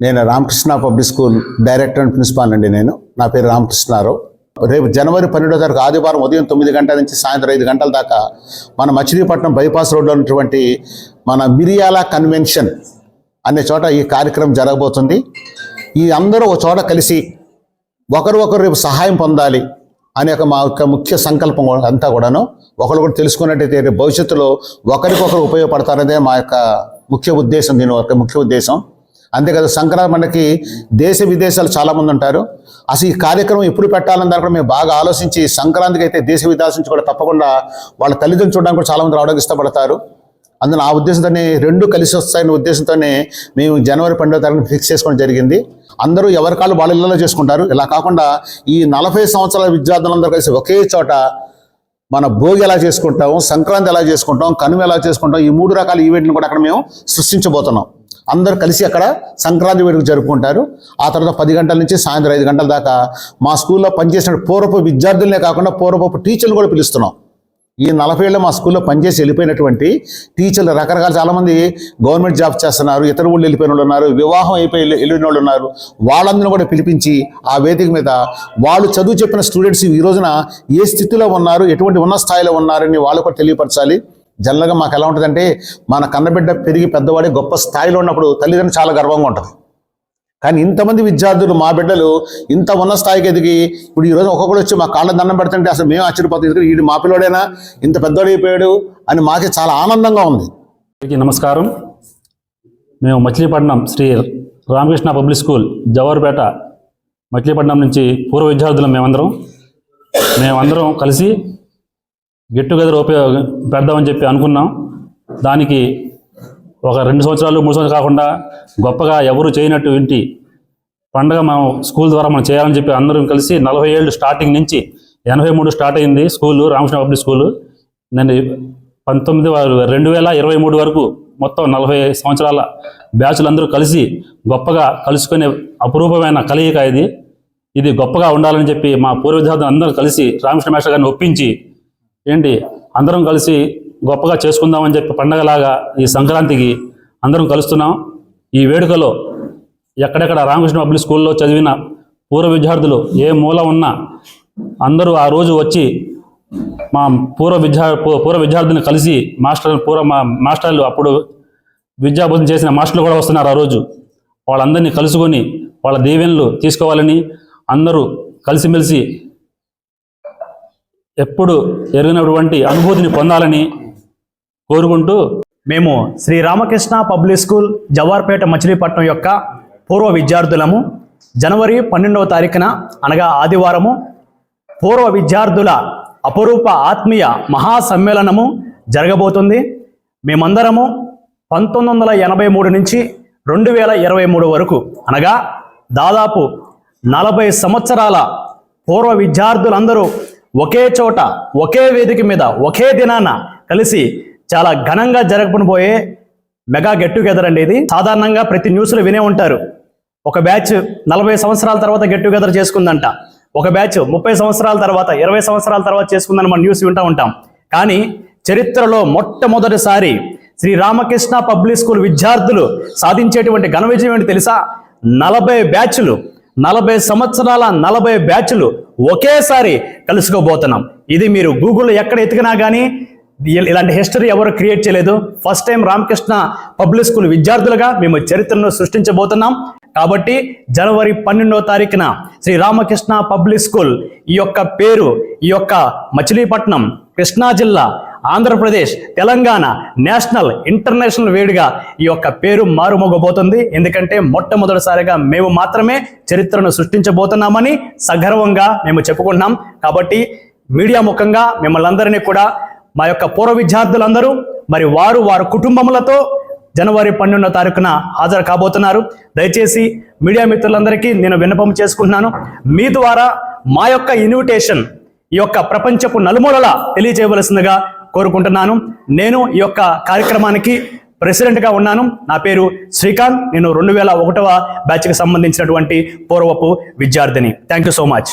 నేను Ramakrishna public school director and principal అండి నేను. నా పేరు రామకృష్ణారావు. రేపు జనవరి పన్నెండో తారీఖు ఆదివారం ఉదయం తొమ్మిది గంటల నుంచి సాయంత్రం ఐదు గంటల దాకా మన మచిలీపట్నం బైపాస్ రోడ్లో ఉన్నటువంటి మన మిరియాల కన్వెన్షన్ అనే చోట ఈ కార్యక్రమం జరగబోతుంది. ఈ అందరూ ఒక చోట కలిసి ఒకరు ఒకరు రేపు సహాయం పొందాలి అనే ఒక మా యొక్క ముఖ్య సంకల్పం అంతా కూడాను. ఒకరు కూడా తెలుసుకున్నట్టయితే రేపు భవిష్యత్తులో ఒకరికొకరు ఉపయోగపడతారనే మా యొక్క ముఖ్య ఉద్దేశం దీని యొక్క ముఖ్య ఉద్దేశం. అంతేకాదు సంక్రాంతి మనకి దేశ విదేశాలు చాలామంది ఉంటారు. అసలు ఈ కార్యక్రమం ఎప్పుడు పెట్టాలని దాని కూడా మేము బాగా ఆలోచించి సంక్రాంతికి అయితే దేశ విదేశాల నుంచి కూడా తప్పకుండా వాళ్ళ తల్లిదండ్రులు చూడడానికి కూడా చాలామంది రావడానికి ఇష్టపడతారు. అందులో ఆ ఉద్దేశంతోనే రెండు కలిసి వస్తాయనే ఉద్దేశంతోనే మేము జనవరి పన్నెండో తారీఖు ఫిక్స్ చేసుకోవడం జరిగింది. అందరూ ఎవరి కాళ్ళు వాళ్ళ ఇళ్ళలో చేసుకుంటారు. ఇలా కాకుండా ఈ నలభై సంవత్సరాల విద్యార్థులందరూ కలిసి ఒకే చోట మన భోగి ఎలా చేసుకుంటాం సంక్రాంతి ఎలా చేసుకుంటాం కనుమ ఎలా చేసుకుంటాం ఈ మూడు రకాల ఈవెంట్ని కూడా అక్కడ మేము సృష్టించబోతున్నాం. అందరూ కలిసి అక్కడ సంక్రాంతి వేడుక జరుపుకుంటారు. ఆ తర్వాత పది గంటల నుంచి సాయంత్రం ఐదు గంటల దాకా మా స్కూల్లో పనిచేసిన పూర్వపు విద్యార్థులనే కాకుండా పూర్వపు టీచర్లు కూడా పిలుస్తున్నాం. ఈ నలభై ఏళ్ళు మా స్కూల్లో పనిచేసి వెళ్ళిపోయినటువంటి టీచర్లు రకరకాల చాలామంది గవర్నమెంట్ జాబ్ చేస్తున్నారు ఇతర ఊళ్ళు వెళ్ళిపోయిన వాళ్ళు ఉన్నారు వివాహం అయిపోయి వెళ్ళి- వెళ్ళిన వాళ్ళు ఉన్నారు. వాళ్ళందరూ కూడా పిలిపించి ఆ వేదిక మీద వాళ్ళు చదువు చెప్పిన స్టూడెంట్స్ ఈ రోజున ఏ స్థితిలో ఉన్నారు ఎటువంటి ఉన్న స్థాయిలో ఉన్నారని వాళ్ళు కూడా తెలియపరచాలి. జనరల్గా మాకు ఎలా ఉంటుందంటే మన కన్నబిడ్డ పెరిగి పెద్దవాడి గొప్ప స్థాయిలో ఉన్నప్పుడు తల్లిదండ్రులు చాలా గర్వంగా ఉంటుంది. కానీ ఇంతమంది విద్యార్థులు మా బిడ్డలు ఇంత ఉన్న స్థాయికి ఎదిగి ఇప్పుడు ఈ రోజు ఒక్కొక్కరు వచ్చి మా కాళ్ళ దండం పెడుతుంటే అసలు మేము ఆశ్చర్యపోతాం? ఎందుకంటే వీడు మా పిల్లోడేనా? ఇంత పెద్దోడైపోయాడు అని మాకే చాలా ఆనందంగా ఉంది. నమస్కారం. మేము మచిలీపట్నం శ్రీ రామకృష్ణ పబ్లిక్ స్కూల్ జవహర్పేట మచిలీపట్నం నుంచి పూర్వ విద్యార్థులం మేమందరం. మేమందరం కలిసి గెట్ టుగెదర్ ఉపయోగ పెడదామని చెప్పి అనుకున్నాం. దానికి ఒక రెండు సంవత్సరాలు మూడు సంవత్సరాలు కాకుండా గొప్పగా ఎవరు చేయనట్టు ఇంటి పండగ మనం స్కూల్ ద్వారా మనం చేయాలని చెప్పి అందరం కలిసి నలభై ఏళ్ళు స్టార్టింగ్ నుంచి ఎనభై మూడు స్టార్ట్ అయింది స్కూలు రామకృష్ణ పబ్లిక్ స్కూలు. నేను పంతొమ్మిది రెండు వేల ఇరవై మూడు వరకు మొత్తం నలభై సంవత్సరాల బ్యాచ్లు అందరూ కలిసి గొప్పగా కలుసుకునే అపురూపమైన కలయిక ఇది. ఇది గొప్పగా ఉండాలని చెప్పి మా పూర్వ విద్యార్థులు అందరూ కలిసి రామకృష్ణ మేష గారిని ఒప్పించి ఏంటి అందరం కలిసి గొప్పగా చేసుకుందామని చెప్పి పండగలాగా ఈ సంక్రాంతికి అందరం కలుస్తున్నాం. ఈ వేడుకలో ఎక్కడెక్కడ రామకృష్ణ పబ్లిక్ స్కూల్లో చదివిన పూర్వ విద్యార్థులు ఏ మూల ఉన్నా అందరూ ఆ రోజు వచ్చి మా పూర్వ విద్యా పూ- పూర్వ విద్యార్థిని కలిసి మాస్టర్ పూర్వ మా మాస్టర్లు అప్పుడు విద్యాబోధన చేసిన మాస్టర్లు కూడా వస్తున్నారు ఆ రోజు. వాళ్ళందరినీ కలుసుకొని వాళ్ళ దీవెనలు తీసుకోవాలని అందరూ కలిసిమెలిసి ఎప్పుడు ఎరిగినటువంటి అనుభూతిని పొందాలని కోరుకుంటూ మేము శ్రీ రామకృష్ణ పబ్లిక్ స్కూల్ జవార్పేట మచిలీపట్నం యొక్క పూర్వ విద్యార్థులము. జనవరి పన్నెండవ తారీఖున అనగా ఆదివారము పూర్వ విద్యార్థుల అపరూప ఆత్మీయ మహాసమ్మేళనము జరగబోతుంది. మేమందరము పంతొమ్మిది వందల ఎనభై మూడు నుంచి రెండు వేల ఇరవై మూడు వరకు అనగా దాదాపు నలభై సంవత్సరాల పూర్వ విద్యార్థులందరూ ఒకే చోట ఒకే వేదిక మీద ఒకే దినాన కలిసి చాలా ఘనంగా జరగబోయే మెగా గెట్ టుగెదర్ అండి ఇది. సాధారణంగా ప్రతి న్యూస్లో వినే ఉంటారు. ఒక బ్యాచ్ నలభై సంవత్సరాల తర్వాత గెట్ టుగెదర్ చేసుకుందంట. ఒక బ్యాచ్ ముప్పై సంవత్సరాల తర్వాత ఇరవై సంవత్సరాల తర్వాత చేసుకుందని మనం న్యూస్ వింటూ ఉంటాం. కానీ చరిత్రలో మొట్టమొదటిసారి శ్రీ రామకృష్ణ పబ్లిక్ స్కూల్ విద్యార్థులు సాధించేటువంటి ఘన విజయం ఏంటి తెలుసా? నలభై బ్యాచ్లు నలభై సంవత్సరాల నలభై బ్యాచ్లు ఒకేసారి కలుసుకోబోతున్నాం. ఇది మీరు గూగుల్లో ఎక్కడ ఎతికినా కానీ ఇలాంటి హిస్టరీ ఎవరు క్రియేట్ చేయలేదు. First time Ramakrishna public school విద్యార్థులుగా మేము చరిత్రను సృష్టించబోతున్నాం. కాబట్టి జనవరి పన్నెండవ తారీఖున శ్రీ రామకృష్ణ పబ్లిక్ స్కూల్ ఈ యొక్క పేరు ఈ యొక్క మచిలీపట్నం కృష్ణా జిల్లా ఆంధ్రప్రదేశ్ తెలంగాణ నేషనల్ ఇంటర్నేషనల్ వేడిగా ఈ యొక్క పేరు మారుమోగబోతుంది. ఎందుకంటే మొట్టమొదటిసారిగా మేము మాత్రమే చరిత్రను సృష్టించబోతున్నామని సగర్వంగా మేము చెప్పుకుంటున్నాం. కాబట్టి మీడియా ముఖంగా మిమ్మల్ని అందరినీ కూడా మా యొక్క పూర్వ విద్యార్థులందరూ మరి వారు వారి కుటుంబములతో జనవరి పన్నెండో తారీఖున హాజరు కాబోతున్నారు. దయచేసి మీడియా మిత్రులందరికీ నేను విన్నపం చేసుకుంటున్నాను. మీ ద్వారా మా యొక్క ఇన్విటేషన్ ఈ యొక్క ప్రపంచపు నలుమూలలా తెలియజేయవలసిందిగా కోరుకుంటున్నాను. నేను ఈ యొక్క కార్యక్రమానికి ప్రెసిడెంట్గా ఉన్నాను. నా పేరు శ్రీకాంత్. నేను రెండు వేల ఒకటవ బ్యాచ్కి సంబంధించినటువంటి పూర్వపు విద్యార్థిని. Thank you so much.